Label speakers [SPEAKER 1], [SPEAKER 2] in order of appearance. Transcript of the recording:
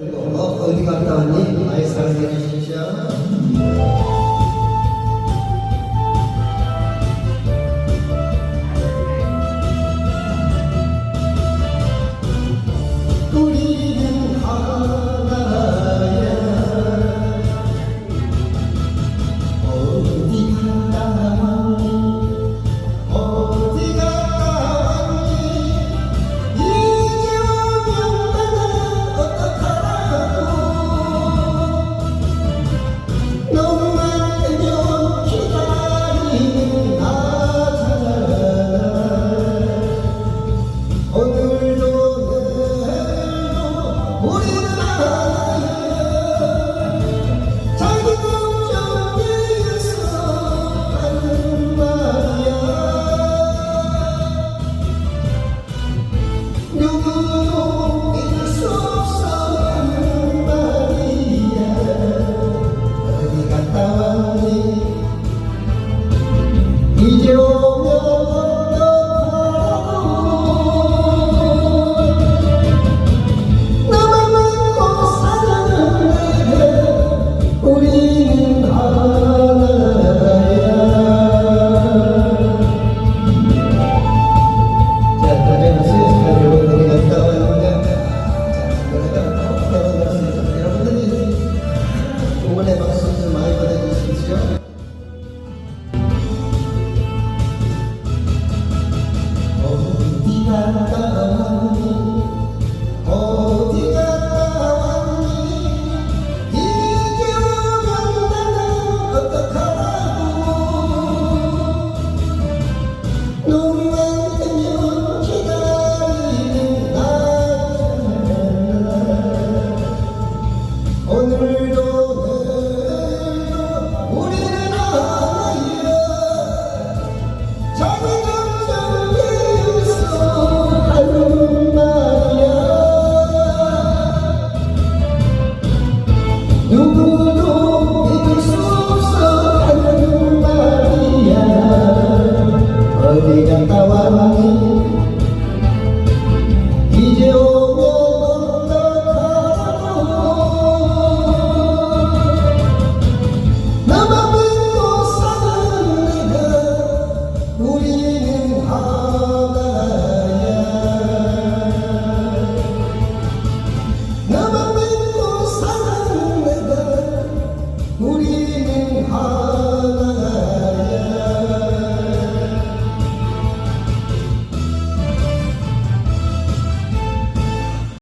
[SPEAKER 1] 어, 어디 갔다 왔니? 아이 사랑해 주십시오. Oh. 나 努力